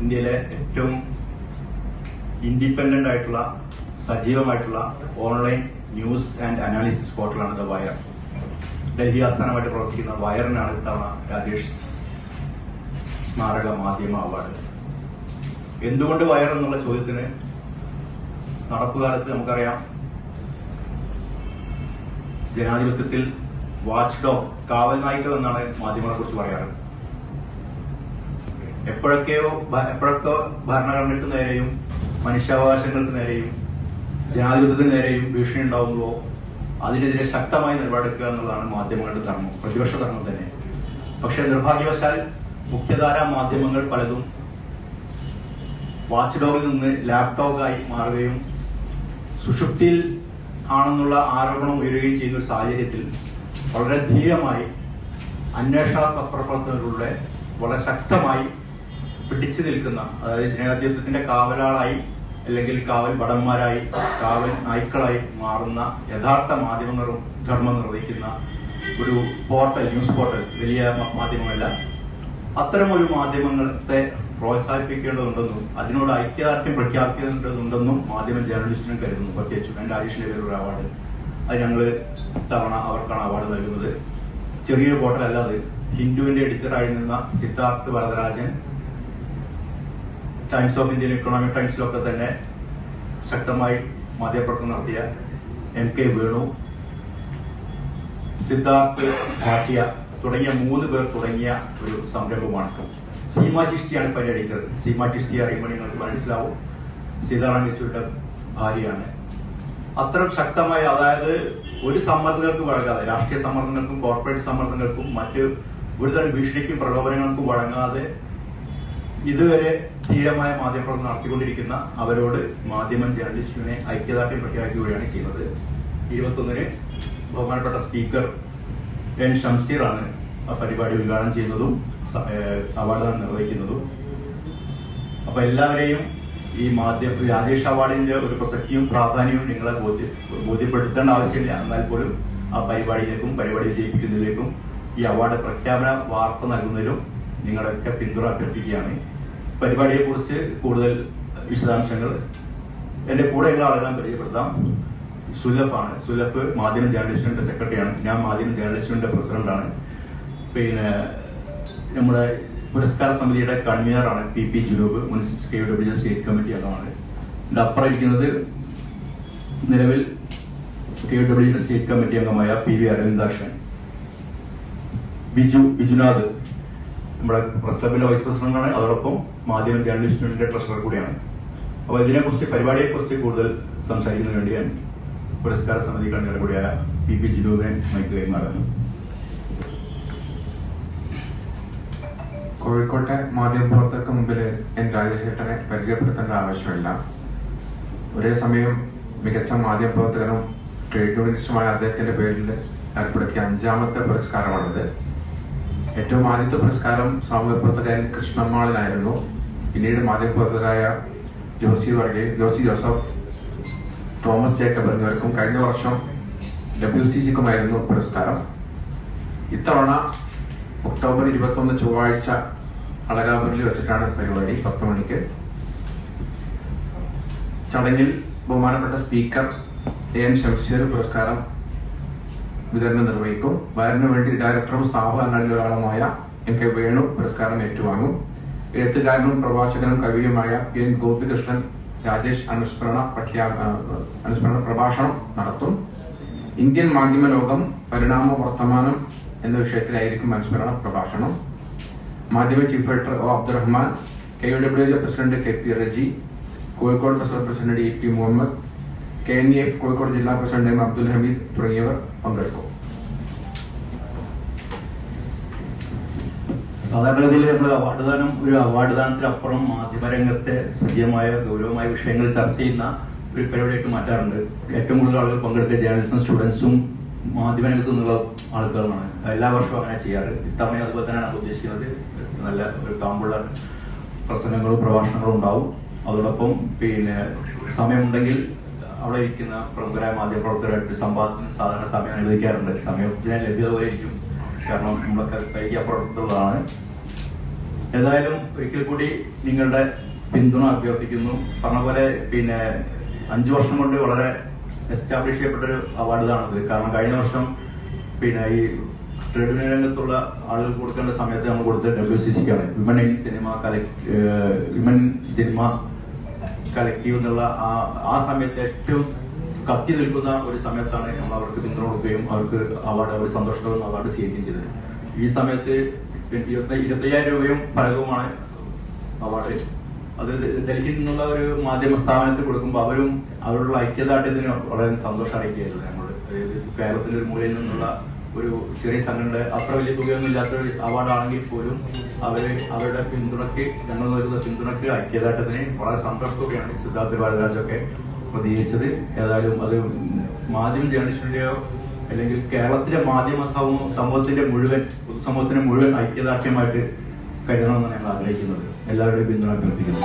ഇന്ത്യയിലെ ഏറ്റവും ഇൻഡിപെൻഡന്റ് ആയിട്ടുള്ള സജീവമായിട്ടുള്ള ഓൺലൈൻ ന്യൂസ് ആൻഡ് അനാലിസിസ് പോർട്ടലാണ് ദ വയർ ഡൽഹി ആസ്ഥാനമായിട്ട് പ്രവർത്തിക്കുന്ന വയറിനാണ് ഇത്തവണ രാജേഷ് സ്മാരക മാധ്യമ അവാർഡ്. എന്തുകൊണ്ട് വയർ എന്നുള്ള ചോദ്യത്തിന് നടപ്പുകാലത്ത് നമുക്കറിയാം. ജനാധിപത്യത്തിൽ വാച്ച് ഡോഗ് കാവൽ നായ്ക്കൾ എന്നാണ് മാധ്യമങ്ങളെ കുറിച്ച് പറയാറ്. എപ്പോഴൊക്കെയോ എപ്പോഴൊക്കെ ഭരണഘടനയ്ക്ക് നേരെയും മനുഷ്യാവകാശങ്ങൾക്ക് നേരെയും ജനാധിപത്യത്തിന് നേരെയും ഭീഷണി ഉണ്ടാകുമ്പോൾ അതിനെതിരെ ശക്തമായി നിലപാടെടുക്കുക എന്നുള്ളതാണ് മാധ്യമങ്ങളുടെ ധർമ്മം പ്രതിപക്ഷ ധർമ്മം തന്നെ. പക്ഷേ നിർഭാഗ്യവശാൽ മുഖ്യധാര മാധ്യമങ്ങൾ പലതും വാച്ച് ഡോഗിൽ നിന്ന് ലാപ്ടോഗായി മാറുകയും സുഷുപ്തിയിൽ ആണെന്നുള്ള ആരോപണം ഉയരുകയും ചെയ്യുന്ന ഒരു സാഹചര്യത്തിൽ വളരെ ധീരമായി അന്വേഷണ പത്രപ്രവർത്തകരുടെ വളരെ ശക്തമായി പിടിച്ചു നിൽക്കുന്ന അതായത് ജനാധിപത്യത്തിന്റെ കാവലാളായി അല്ലെങ്കിൽ കാവൽ ഭടന്മാരായി കാവൽ നായ്ക്കളായി മാറുന്ന യഥാർത്ഥ മാധ്യമ ധർമ്മം നിർവഹിക്കുന്ന ഒരു പോർട്ടൽ ന്യൂസ് പോർട്ടൽ വലിയ മാധ്യമമല്ല. അത്തരം ഒരു മാധ്യമങ്ങളെ പ്രോത്സാഹിപ്പിക്കേണ്ടതുണ്ടെന്നും അതിനോട് ഐക്യദാർഢ്യം പ്രഖ്യാപിക്കേണ്ടതുണ്ടെന്നും മാധ്യമ ജേർണലിസ്റ്റിനും കരുതുന്നു. പ്രത്യേകിച്ചും എന്റെ ആയുഷിലെ പേരൊരു അവാർഡ് അത് ഞങ്ങൾ തവണ അവർക്കാണ് അവാർഡ് നൽകുന്നത്. ചെറിയൊരു പോർട്ടൽ അല്ലാതെ ഹിന്ദുവിന്റെ എഡിറ്ററായി നിന്ന Siddharth Varadarajan Times of Indian Economic ടൈംസിലൊക്കെ തന്നെ ശക്തമായി മാധ്യമപ്രവർത്തനം നടത്തിയ എം കെ വേണു സിദ്ധാർത്ഥ് ഭാറ്റിയ തുടങ്ങിയ മൂന്ന് പേർ തുടങ്ങിയ ഒരു സംരംഭമാണ്. സീമാ ചിഷ്ടിയാണ് പരിഗണിച്ചത് സീമ ചിഷ്ടി അറിയുമ്പോൾ നിങ്ങൾക്ക് മനസ്സിലാവും. സീതാറാം യെച്ചൂരിയുടെ ഭാര്യയാണ്. അത്ര ശക്തമായ അതായത് ഒരു സമ്മർദ്ദങ്ങൾക്കും വഴങ്ങാതെ രാഷ്ട്രീയ സമ്മർദ്ദങ്ങൾക്കും കോർപ്പറേറ്റ് സമ്മർദ്ദങ്ങൾക്കും മറ്റ് ഒരുതരം ഭീഷണിക്കും പ്രലോഭനങ്ങൾക്കും വഴങ്ങാതെ ഇതുവരെ ധീരമായ മാധ്യമപ്രവർത്തനം നടത്തിക്കൊണ്ടിരിക്കുന്ന അവരോട് മാധ്യമം ജേർണലിസ്റ്റിനെ ഐക്യദാർഢ്യം പ്രഖ്യാപിക്കുകയാണ് ചെയ്യുന്നത്. ഇരുപത്തൊന്നിന് ബഹുമാനപ്പെട്ട സ്പീക്കർ എൻ ഷംസീറാണ് ആ പരിപാടി ഉദ്ഘാടനം ചെയ്യുന്നതും അവാർഡ് നിർവഹിക്കുന്നതും. അപ്പൊ എല്ലാവരെയും ഈ മാധ്യമ രാജേഷ് അവാർഡിന്റെ ഒരു പ്രസക്തിയും പ്രാധാന്യവും നിങ്ങളെ ബോധ്യ ബോധ്യപ്പെടുത്തേണ്ട ആവശ്യമില്ല. എന്നാൽ പോലും ആ പരിപാടിയിലേക്കും പരിപാടി വിജയിപ്പിക്കുന്നതിലേക്കും ഈ അവാർഡ് പ്രഖ്യാപന വാർത്ത നൽകുന്നതിലും നിങ്ങളുടെയൊക്കെ പിന്തുണ അഭ്യർത്ഥിക്കുകയാണ്. പരിപാടിയെ കുറിച്ച് കൂടുതൽ വിശദാംശങ്ങൾ എന്റെ കൂടെയുള്ള ആളുകളെ പരിചയപ്പെടുത്താം. സുലഫാണ്. സുലഫ് മാധ്യമ ജേർണലിസ്റ്റിന്റെ സെക്രട്ടറിയാണ്. ഞാൻ മാധ്യമ ജേർണലിസ്റ്റിന്റെ പ്രസിഡന്റാണ്. പിന്നെ നമ്മുടെ പുരസ്കാര സമിതിയുടെ കൺവീനറാണ് P P Junoob municipal state committee അംഗമാണ്. എന്റെ അപ്പുറം ഇരിക്കുന്നത് നിലവിൽ കെ ഡബ്ല്യു സ്റ്റേറ്റ് കമ്മിറ്റി അംഗമായ പി വി അരവിന്ദാക്ഷൻ. ബിജു ബിജുനാഥ് നമ്മുടെ പ്രസ് ക്ലബിന്റെ വൈസ് പ്രസിഡന്റാണ്. അതോടൊപ്പം മാധ്യമ ജേർണലിസ്റ്റിന്റെ ട്രഷറർ കൂടിയാണ്. അപ്പൊ ഇതിനെക്കുറിച്ച് പരിപാടിയെക്കുറിച്ച് കൂടുതൽ സംസാരിക്കുന്നതിന് വേണ്ടി ഞാൻ പുരസ്കാര സമിതി കൺവീനർ കൂടിയായ പി പി ജിനുവിനെ മൈക്ക് കൈമാറുന്നു. കോഴിക്കോട്ടെ മാധ്യമപ്രവർത്തകർക്ക് മുമ്പിൽ എൻ രാജശേഖരനെ പരിചയപ്പെടുത്തേണ്ട ആവശ്യമില്ല. ഒരേ സമയം മികച്ച മാധ്യമപ്രവർത്തകനും ട്രേഡ് യൂണിയനിസ്റ്റുമായ അദ്ദേഹത്തിന്റെ പേരിൽ ഏർപ്പെടുത്തിയ അഞ്ചാമത്തെ പുരസ്കാരമാണിത്. ഏറ്റവും ആദ്യത്തെ പുരസ്കാരം സാമൂഹ്യ പ്രവർത്തകൻ കൃഷ്ണമ്മാളിനായിരുന്നു. പിന്നീട് മാധ്യമപ്രവർത്തകരായ Josy Varghese Josy Joseph Thomas Jacob എന്നിവർക്കും കഴിഞ്ഞ വർഷം ഡബ്ല്യു സി സിക്കുമായിരുന്നു പുരസ്കാരം. ഇത്തവണ ഒക്ടോബർ ഇരുപത്തൊന്ന് ചൊവ്വാഴ്ച അളകാപുരിൽ വെച്ചിട്ടാണ് പരിപാടി പത്ത് മണിക്ക്. ചടങ്ങിൽ ബഹുമാനപ്പെട്ട സ്പീക്കർ എ എൻ ഷംസീർ പുരസ്കാരം വിതരണം നിർവഹിക്കും. വയറിനു വേണ്ടി ഡയറക്ടറും സ്ഥാപകങ്ങളിൽ ഒരാളുമായ എം കെ വേണു പുരസ്കാരം ഏറ്റുവാങ്ങും. എഴുത്തുകാരനും പ്രഭാഷകനും കവിയുമായ എൻ ഗോപികൃഷ്ണൻ രാജേഷ് അനുസ്മരണ പ്രഖ്യാ അനുസ്മരണ പ്രഭാഷണം നടത്തും. ഇന്ത്യൻ മാധ്യമ ലോകം പരിണാമ വർത്തമാനം എന്ന വിഷയത്തിലായിരിക്കും അനുസ്മരണ പ്രഭാഷണം. മാധ്യമ chief editor O Abdurahman K U W president K P Reji Kozhikode president president E P Muhammad K N F Kozhikode ജില്ലാ പ്രസിഡന്റ് എം അബ്ദുൽ ഹമീദ് തുടങ്ങിയവർ പങ്കെടുക്കും. സാധാരണഗതിയിൽ നമ്മൾ അവാർഡ് ദാനം ഒരു അവാർഡ് ദാനത്തിനപ്പുറം മാധ്യമരംഗത്തെ സജീവമായ ഗൗരവമായ വിഷയങ്ങൾ ചർച്ച ചെയ്യുന്ന ഒരു പരിപാടിയായിട്ട് മാറ്റാറുണ്ട്. ഏറ്റവും കൂടുതൽ ആളുകൾ പങ്കെടുത്ത ജേർണലിസം സ്റ്റുഡൻസും മാധ്യമരംഗത്ത് നിന്നുള്ള ആൾക്കാരുമാണ്. എല്ലാ വർഷവും അങ്ങനെ ചെയ്യാറ്. ഇത്തവണ അതുപോലെ തന്നെയാണ് ഉദ്ദേശിക്കുന്നത്. നല്ല ഒരു കാമ്പുള്ള പ്രസംഗങ്ങളും പ്രഭാഷണങ്ങളും ഉണ്ടാവും. അതോടൊപ്പം പിന്നെ സമയമുണ്ടെങ്കിൽ അവിടെ ഇരിക്കുന്ന പ്രമുഖരായ മാധ്യമപ്രവർത്തകരായിട്ട് സംവാദത്തിന് സാധാരണ സമയം അനുവദിക്കാറുണ്ട്. സമയത്തിന് ലഭ്യത പോലെ ഇരിക്കും. കാരണം നമ്മളൊക്കെ കൈക്ക് അപ്പുറത്തുള്ളതാണ് ഏതായാലും ഒരിക്കൽ കൂടി നിങ്ങളുടെ പിന്തുണ അഭ്യർത്ഥിക്കുന്നു. പറഞ്ഞ പോലെ പിന്നെ അഞ്ചു വർഷം കൊണ്ട് വളരെ എസ്റ്റാബ്ലിഷ് ചെയ്യപ്പെട്ടൊരു അവാർഡ് ഇതാണത് കാരണം കഴിഞ്ഞ വർഷം പിന്നെ ഈ ട്രേഡ് യൂണിയൻ രംഗത്തുള്ള ആളുകൾ കൊടുക്കേണ്ട സമയത്ത് നമ്മൾ കൊടുത്ത W C സിക്കാണ് women in cinema women cinema collective എന്നുള്ള ആ ആ സമയത്ത് ഏറ്റവും കത്തി നിൽക്കുന്ന ഒരു സമയത്താണ് നമ്മൾ അവർക്ക് പിന്തുണ കൊടുക്കുകയും അവർക്ക് അവാർഡ് അവർ സന്തോഷവും അവാർഡ് സ്വീകരിക്കുകയും ചെയ്തത്. ഈ സമയത്ത് ഇരുപത്തി ഇരുപത്തയ്യായിരം രൂപയും ഫലകവുമാണ് അവാർഡ്. അത് ഡൽഹിയിൽ നിന്നുള്ള ഒരു മാധ്യമ സ്ഥാപനത്തിൽ കൊടുക്കുമ്പോൾ അവരും അവരുടെ ഐക്യദാർഢ്യത്തിന് വളരെ സന്തോഷം അറിയിക്കുകയായിരുന്നു ഞങ്ങൾ അതായത് കേരളത്തിലെ ഒരു മൂലയിൽ നിന്നുള്ള ഒരു ചെറിയ സംഘടന അത്ര വലിയ തുകയൊന്നും ഇല്ലാത്ത ഒരു അവാർഡാണെങ്കിൽ പോലും അവർ അവരുടെ പിന്തുണയ്ക്ക് ഞങ്ങൾ നൽകുന്ന പിന്തുണയ്ക്ക് ഐക്യദാർഢ്യത്തിന് വളരെ സന്തോഷത്തോടെയാണ് സിദ്ധാർത്ഥ ബാലരാജൊക്കെ പ്രതികരിച്ചത് ഏതായാലും അത് മാധ്യമ ജേർണലിസ്റ്റിന്റെയോ അല്ലെങ്കിൽ കേരളത്തിലെ മാധ്യമ സമൂഹ സമൂഹത്തിന്റെ മുഴുവൻ പൊതുസമൂഹത്തിന്റെ മുഴുവൻ ഐക്യദാർഢ്യമായിട്ട് കരുതണമെന്നാണ് ഞങ്ങൾ ആഗ്രഹിക്കുന്നത്. എല്ലാവരുടെയും പിന്തുണ അഭ്യർത്ഥിക്കുന്നു.